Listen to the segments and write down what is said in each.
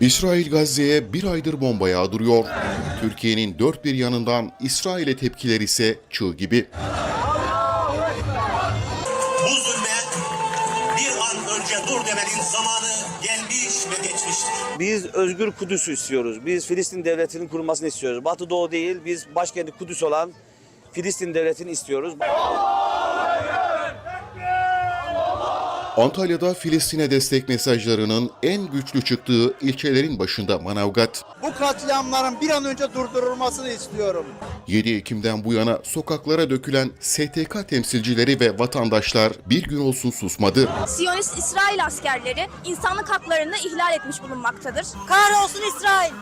İsrail Gazze'ye bir aydır bomba yağdırıyor. Türkiye'nin dört bir yanından İsrail'e tepkiler ise çığ gibi. Bu zulme bir an önce dur demenin zamanı gelmiş ve geçmiştir. Biz özgür Kudüs'ü istiyoruz. Biz Filistin devletinin kurulmasını istiyoruz. Batı Doğu değil, biz başkenti Kudüs olan Filistin devletini istiyoruz. Antalya'da Filistin'e destek mesajlarının en güçlü çıktığı ilçelerin başında Manavgat. Bu katliamların bir an önce durdurulmasını istiyorum. 7 Ekim'den bu yana sokaklara dökülen STK temsilcileri ve vatandaşlar bir gün olsun susmadı. Siyonist İsrail askerleri insanlık haklarını ihlal etmiş bulunmaktadır. Kahrolsun İsrail.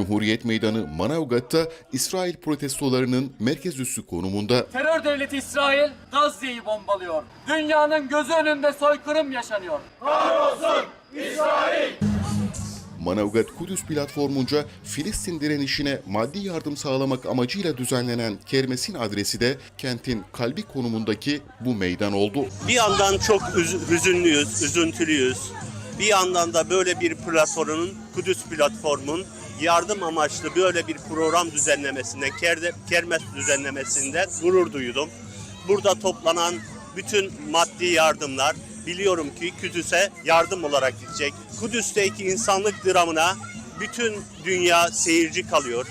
Cumhuriyet Meydanı Manavgat'ta İsrail protestolarının merkez üssü konumunda. Terör devleti İsrail Gazze'yi bombalıyor. Dünyanın gözü önünde soykırım yaşanıyor. Manavgat Kudüs platformunca Filistin direnişine maddi yardım sağlamak amacıyla düzenlenen kermesin adresi de kentin kalbi konumundaki bu meydan oldu. Bir yandan çok üz- hüzünlüyüz, üzüntülüyüz. Bir yandan da böyle bir platformun, Kudüs platformun yardım amaçlı böyle bir program düzenlemesinden, kermes düzenlemesinden gurur duydum. Burada toplanan bütün maddi yardımlar biliyorum ki Kudüs'e yardım olarak gidecek. Kudüs'teki insanlık dramına bütün dünya seyirci kalıyor.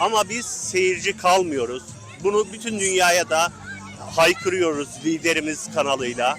Ama biz seyirci kalmıyoruz. Bunu bütün dünyaya da haykırıyoruz liderimiz kanalıyla.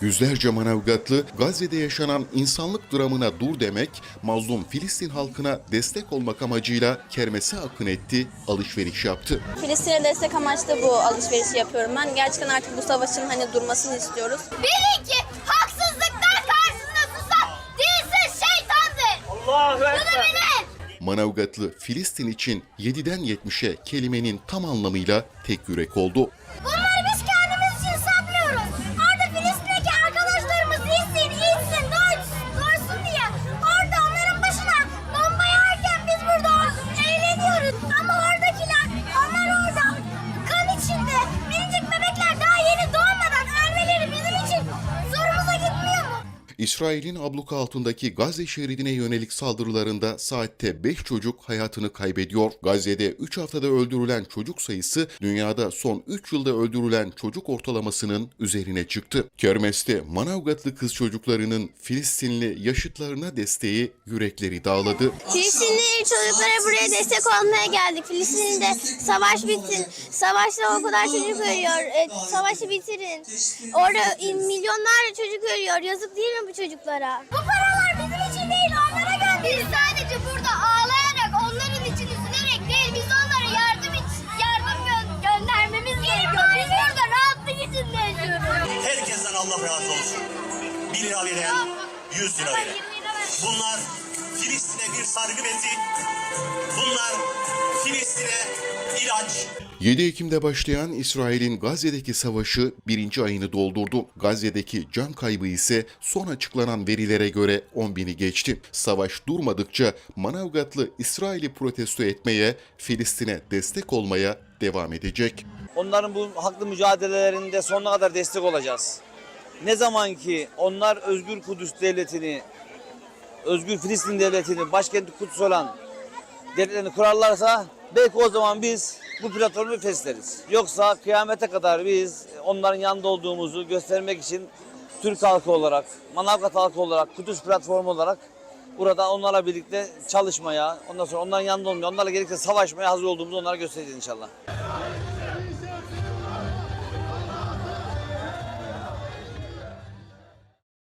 Yüzlerce Manavgatlı Gazze'de yaşanan insanlık dramına dur demek, mazlum Filistin halkına destek olmak amacıyla kermese akın etti, alışveriş yaptı. Filistin'e destek amaçlı bu alışverişi yapıyorum ben. Gerçekten artık bu savaşın hani durmasını istiyoruz. Bilin ki haksızlıklar karşısında susan dilsiz şeytandır. Allahu bilin. Manavgatlı Filistin için 7'den 70'e kelimenin tam anlamıyla tek yürek oldu. İsrail'in abluka altındaki Gazze şeridine yönelik saldırılarında saatte 5 çocuk hayatını kaybediyor. Gazze'de 3 haftada öldürülen çocuk sayısı dünyada son 3 yılda öldürülen çocuk ortalamasının üzerine çıktı. Kermes'te Manavgatlı kız çocuklarının Filistinli yaşıtlarına desteği yürekleri dağladı. Filistinli çocuklara buraya destek olmaya geldik. Filistin'de savaş bitsin. Savaşta o kadar çocuk ölüyor. E, savaşı bitirin. Orada milyonlarca çocuk ölüyor. Yazık değil mi bu çocuklara? Bu paralar bizim için değil onlara gönder. Biz sadece burada ağlayarak onların için üzülerek değil biz onlara yardım için yardım gö- göndermemiz gerekiyor. Biz burada rahatlık içinde yaşıyoruz. Herkesten Allah razı olsun. 1 lira veren, 100 lira veren. Bunlar Filistin'e bir sargı bezi. Bunlar Filistin'e ilaç. 7 Ekim'de başlayan İsrail'in Gazze'deki savaşı birinci ayını doldurdu. Gazze'deki can kaybı ise son açıklanan verilere göre 10 bini geçti. Savaş durmadıkça Manavgatlı İsrail'i protesto etmeye, Filistin'e destek olmaya devam edecek. Onların bu haklı mücadelelerinde sonuna kadar destek olacağız. Ne zaman ki onlar özgür Kudüs devletini, özgür Filistin devletini, başkenti Kudüs olan devletlerini kurarlarsa belki o zaman biz bu platformu festleriz. Yoksa kıyamete kadar biz onların yanında olduğumuzu göstermek için Türk halkı olarak, Manavgat halkı olarak, Kudüs platformu olarak burada onlarla birlikte çalışmaya, ondan sonra onların yanında olmaya, onlarla gerekirse savaşmaya hazır olduğumuzu onlara göstereceğiz inşallah.